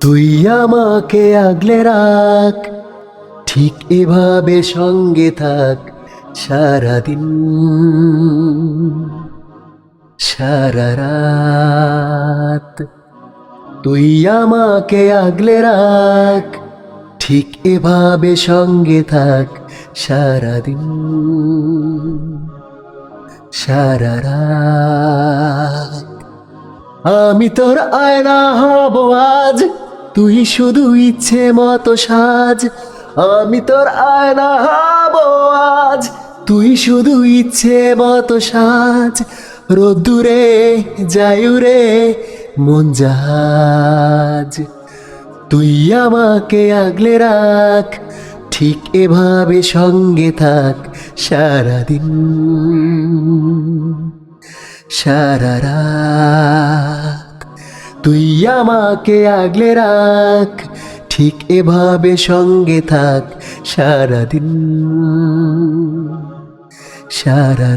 তুই আমাকে আগলে রাখ, ঠিক এভাবে সঙ্গে থাক সারাদিন। সারা রাত তুই আমাকে আগলে রাখ, ঠিক এভাবে সঙ্গে থাক সারাদিন। সারা রাত আমি তোর আয়না হব আজ। তুই শুধু ইচ্ছে মতো সাজ। আমি তোর আয়না হব আজ। তুই শুধু ইচ্ছে মতো সাজ। রোদ্দুরে যায়ুরে মন জাহাজ। তুই আমাকে আগলে রাখ। ঠিক এভাবে সঙ্গে থাক সারাদিন। সারা রাত। তুই আমাকে আগলে রাখ ঠিক এভাবে সঙ্গে থাক সারাদিন সারা